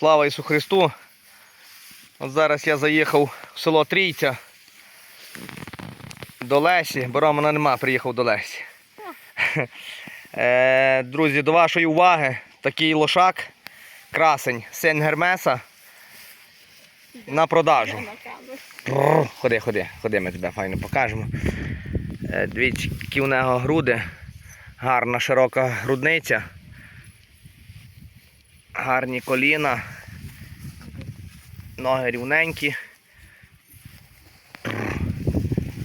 Слава Ісу Христу. От зараз я заїхав в село Трійця до Лесі, бо Романа нема, приїхав до Лесі. Е, Друзі, до вашої уваги такий лошак, красень, син Гермеса на продажу. Ходи, ходи, ходи, ми тебе файно покажемо. Е, Дивіться, які нього груди. Гарна широка грудниця. Гарні коліна. Ноги рівненькі.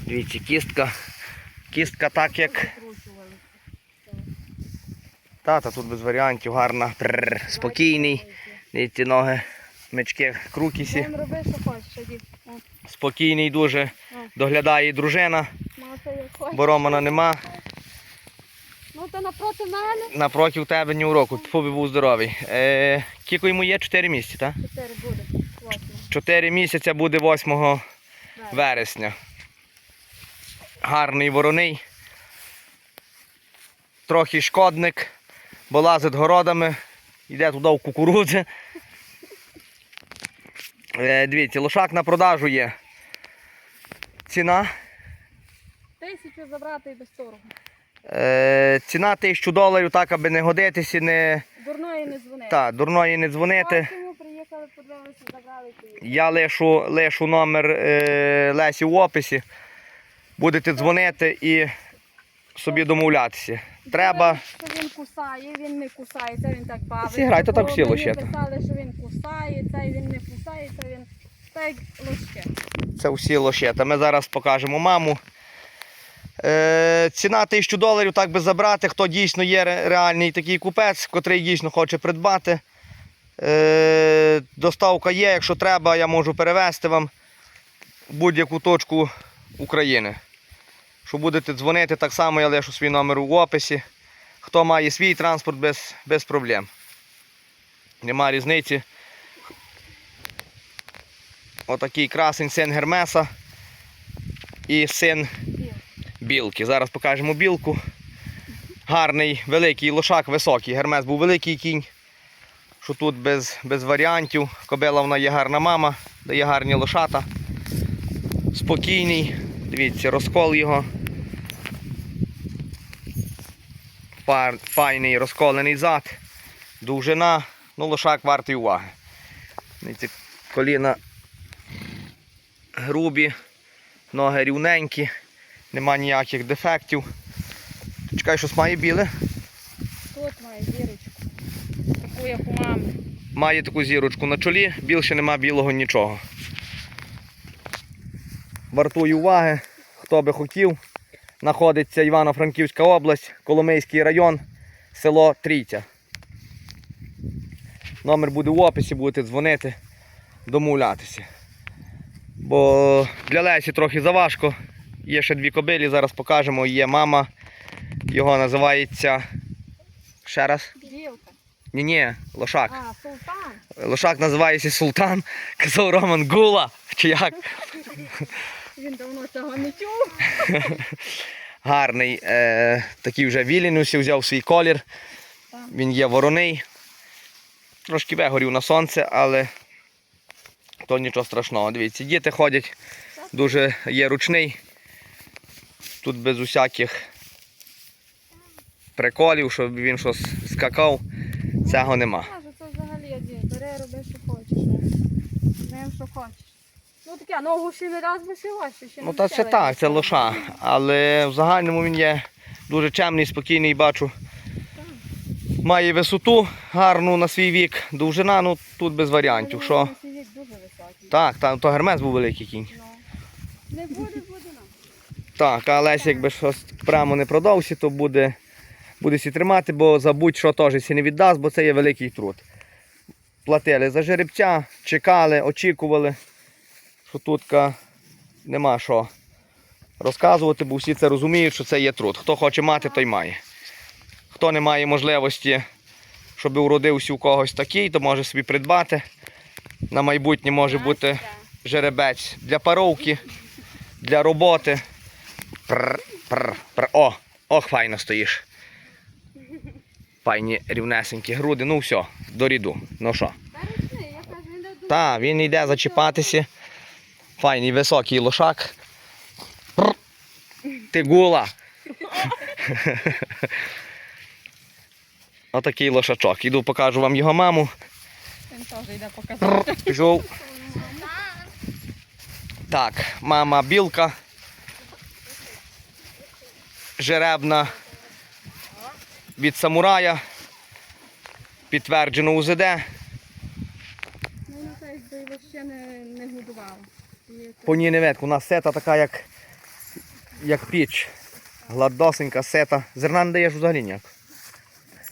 Дивіться, кістка. Кістка так як. Тата тут без варіантів, гарна, Бррр. спокійний. Дивіться, ноги, мечки, крукісі. Спокійний дуже. Доглядає дружина, бо Романа нема. То напроти мене. Напротив тебе ні уроку. Тьфу би був здоровий. Е, кілько йому є 4 місяці, так? Чотири буде. Восьме. 4 місяця буде 8 вересня. Гарний вороний. Трохи шкодник, бо лазить городами, йде туди в кукурудзи. Е, дивіться, лошак на продажу є. Ціна. Тисячу забрати і без торгу. Е, ціна 1000 доларів, так аби не годитися, не Дурної не дзвони. та, дурної не дзвонити. Чому приїхали, подивилися, забрали і. Я лишу, лишу номер е, Лесі в описі. Будете дзвонити і собі домовлятися. Треба. Що він кусає, він не кусає, це він так бавить. Зіграй, то так всі Мені лощета. писали, що він кусає, цей він не кусає, це він так як лошки. Це всі лошета. Ми зараз покажемо маму. Е, ціна 1000 доларів, так би забрати, хто дійсно є реальний такий купець, котрий дійсно хоче придбати. Е, доставка є, якщо треба, я можу перевезти вам будь-яку точку України. Що будете дзвонити, так само я лишу свій номер в описі. Хто має свій транспорт без, без проблем. Нема різниці. Отакий красень син Гермеса і син білки. Зараз покажемо білку. Гарний, великий лошак, високий. Гермес був великий кінь. Що тут без, без варіантів. Кобила вона є гарна мама, дає гарні лошата. Спокійний. Дивіться, розкол його. Пар- Файний розколений зад. Довжина. Ну, лошак вартий уваги. Дивіться, коліна грубі, ноги рівненькі, нема ніяких дефектів. Чекай, щось має біле. Тут має зірочку. Таку, як у мами. Має таку зірочку на чолі, більше нема білого нічого. Вартую уваги, хто би хотів. Знаходиться Івано-Франківська область, Коломийський район, село Трійця. Номер буде в описі, будете дзвонити, домовлятися. Бо для Лесі трохи заважко. Є ще дві кобилі, зараз покажемо. Є мама. Його називається. Ще раз. Білка. Ні-ні, лошак. А, султан. Лошак називається Султан, казав Роман Гула, чи як. Він давно цього не чув. Гарний, е, такий вже вілінусі, взяв свій колір. Він є вороний. Трошки вигорів на сонце, але то нічого страшного. Дивіться, діти ходять, дуже є ручний. Тут без усяких приколів, щоб він щось скакав, цього нема. Це взагалі один. Бери, роби, що хочеш. З що хочеш. Ну таке, ногу ще не раз би ще ще Ну та це так, це лоша. Але в загальному він є дуже чемний, спокійний, бачу. Має висоту гарну на свій вік, довжина, ну тут без варіантів. Що? Дуже високий. Так, та, то гермес був великий кінь. Ну. Не буде. Так, а Лесь якби щось прямо не продався, то буде, буде сі тримати, бо забудь, що теж сі не віддасть, бо це є великий труд. Платили за жеребця, чекали, очікували, що тут нема що розказувати, бо всі це розуміють, що це є труд. Хто хоче мати, той має. Хто не має можливості, щоб уродився у когось такий, то може собі придбати. На майбутнє може бути жеребець для паровки, для роботи. Пр, пр, пр. О, ох, файно стоїш. Файні рівнесенькі груди. Ну все, до ріду. Ну що? Та він йде зачіпатися. Файний високий лошак. Прр. Ти гула. Отакий лошачок. Іду покажу вам його маму. Він теж йде показати. Пішов. Так, мама білка. Жеребна від самурая. Підтверджено УЗД. Ну, вона якби ще не, не годувала. По ній не видко. У нас сета така, як, як піч. Гладосенька сета. Зерна не даєш взагалі ніяк.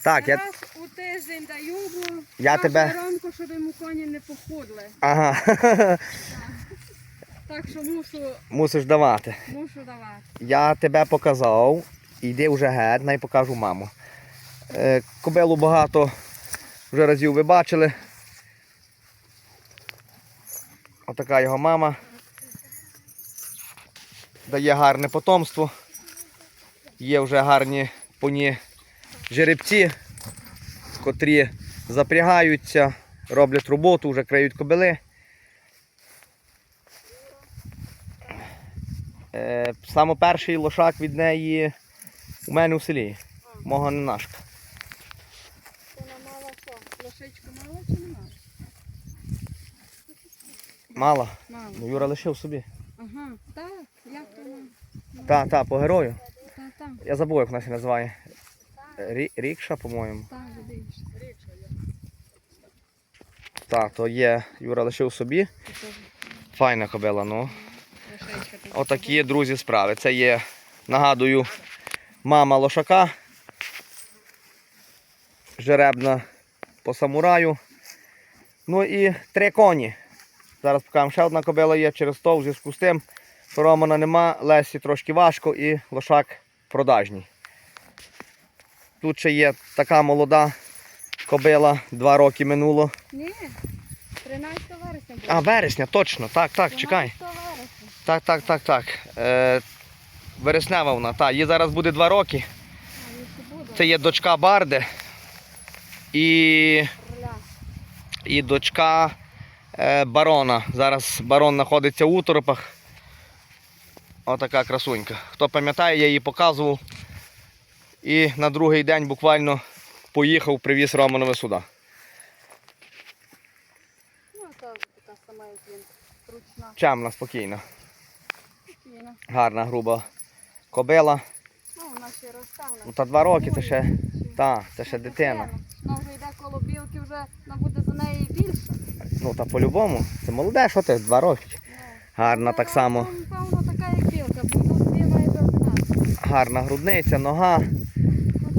Так, я. Раз у тиждень даю, бо Я тебе- ранку, щоб йому коні не похудли. Ага. Так що мушу, Мусиш давати. мушу давати. Я тебе показав. Іди вже геть, най покажу маму. Е, кобилу багато вже разів ви бачили. Отака його мама. Дає гарне потомство. Є вже гарні по ній жеребці, котрі запрягаються, роблять роботу, вже крають кобили. Саме перший лошак від неї у мене в селі. Мого не нашка. Вона мала що? Лошичку мала чи не мала? Мала. Мала. Ну Юра лишив собі. Ага, так, як вона? Та, та, по герою. Та, та, Я забув, як вона się називає. Рі, рікша, по-моєму. та, видиш. Так, то є. Юра лишив собі. Файна кобила, ну. Отакі, друзі, справи. Це є, нагадую, мама лошака. Жеребна по самураю. Ну і три коні. Зараз покажемо, ще одна кобила є через то, в зв'язку з тим, що Романа нема, Лесі трошки важко і лошак продажній. Тут ще є така молода кобила, два роки минуло. Ні, 13 вересня. А, вересня, точно, так, так, чекай. 13 вересня. Так, так, так, так. Е, вереснева вона, так, їй зараз буде два роки. Це є дочка Барди і, і дочка е, барона. Зараз барон знаходиться у Уторопах. Отака красунька. Хто пам'ятає, я її показував. І на другий день буквально поїхав, привіз Романове сюди. Ну, це така сама, як він. Ручна. Чемна, спокійна. Гарна, груба кобила. Ну, вона ще росте, вона Ну, та два роки це ще, та, це ще дитина. Вона вже йде коло білки, вже вона буде за неї більше. Ну та по-любому. Це молоде, що ти? Два роки. Ну, Гарна так само. Певно, така як білка, бо тут дві майже однакові. Гарна грудниця, нога, Ну,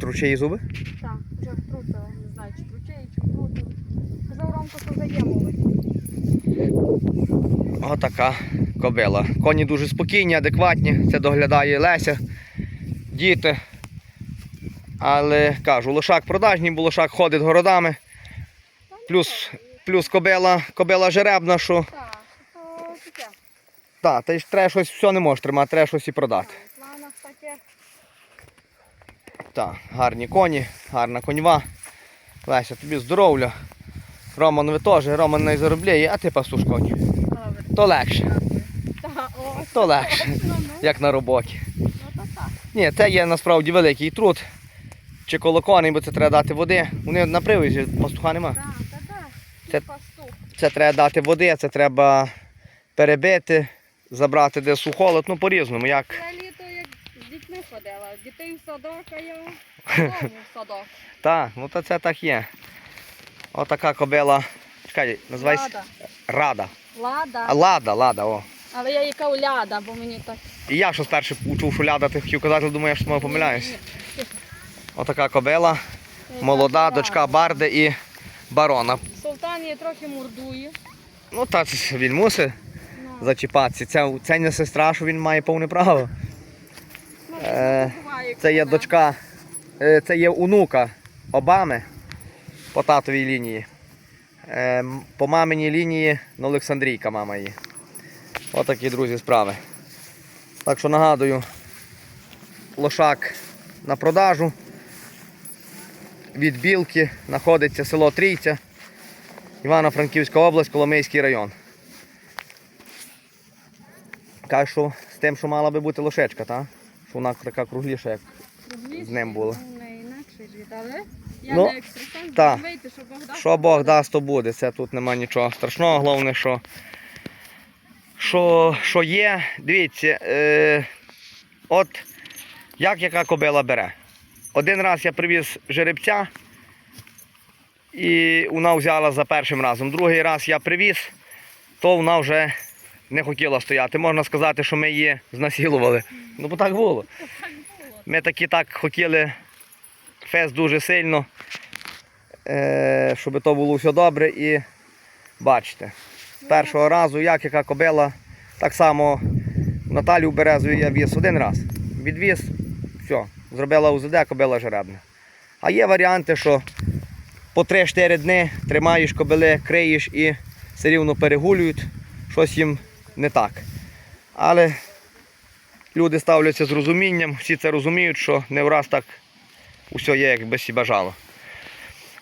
то що зуби тепер неї. Так, вже втрутила, не знаю, чи кручей, чи втрутила. Казав Ромко, що молодь. Отака кобила. Коні дуже спокійні, адекватні. Це доглядає Леся, діти. Але кажу, лошак продажній, бо лошак ходить городами. Плюс, плюс кобила, кобила жеребна, що Так, та, ти ж треба щось все не можеш тримати, треба щось і продати. Так, гарні коні, гарна коньва. Леся, тобі здоров'я. Романові теж, Роман не заробляє, а ти пастуш коні. То легше, то легше, ну, ну, як на роботі. ну. Ні, це є насправді великий труд. Чи коло коней, бо це треба дати води. Вони на привозі, пастуха нема. Це- Це треба дати води, це треба перебити, забрати де сухолод, ну по-різному. Як. Я літо як з дітьми ходила. Дітей в садок, а я в садок. Так, ну то це так є. Отака кобила. Чекай, називайся Лада. Рада. Лада. А лада, лада, о. Але я їй кажу ляда, бо мені так. І я що спершу почув, що ляда, ти хотів казати, думаю, я що мов помиляюсь. Отака кобила, молода, дочка Барди і барона. Султан її трохи мордує. Ну так він мусить Ну, зачіпатися. Це, це не сестра, що він має повне право. ну, е, Це є дочка, е, це є онука Обами по татовій лінії. Е, По маминій лінії ну, Олександрійка мама її. Отакі, друзі, справи. Так що нагадую, лошак на продажу. від Білки знаходиться село Трійця, Івано-Франківська область, Коломийський район. Каже, що з тим, що мала би бути лошечка, та? що вона така кругліша, як з ним було. Я Ну, не екстрасенс, та. вийти, що Бог дасть. Що Бог дасть, то буде. Це тут нема нічого страшного. Головне, що, що, що є. Дивіться, е, от як яка кобила бере. Один раз я привіз жеребця, і вона взяла за першим разом. Другий раз я привіз, то вона вже не хотіла стояти. Можна сказати, що ми її знасилували. Ну, бо так було. Ми таки так хотіли фест дуже сильно, е, щоб то було все добре. І бачите, з першого разу, як яка кобила, так само Наталію Березову я віз один раз. Відвіз, все, зробила УЗД, кобила жеребна. А є варіанти, що по 3-4 дні тримаєш кобили, криєш і все рівно перегулюють, щось їм не так. Але люди ставляться з розумінням, всі це розуміють, що не враз так усе є, як би всі бажало.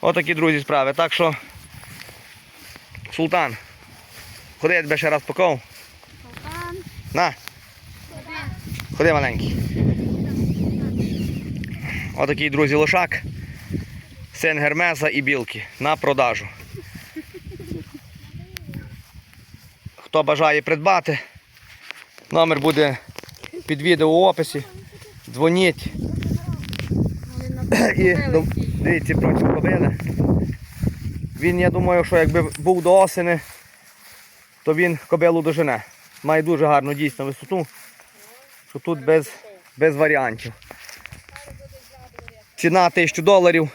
Отакі, друзі, справи. Так що, султан, ходи, я тебе ще раз поков. Султан, На, ходи маленький. Отакий, друзі, лошак. Син Гермеса і білки на продажу. Хто бажає придбати, номер буде під відео у описі. Дзвоніть. Ну, І великий. дивіться, проти кобили. Він, я думаю, що якби був до осени, то він кобилу дожене. Має дуже гарну дійсно висоту, що тут без, без варіантів. Ціна 1000 доларів,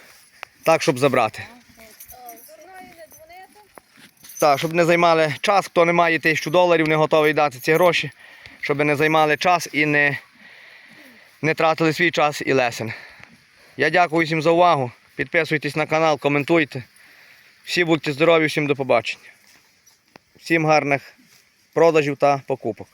так, щоб забрати. Так, щоб не займали час, хто не має 1000 доларів, не готовий дати ці гроші, щоб не займали час і не, не тратили свій час і лесен. Я дякую всім за увагу. Підписуйтесь на канал, коментуйте. Всі будьте здорові, всім до побачення. Всім гарних продажів та покупок.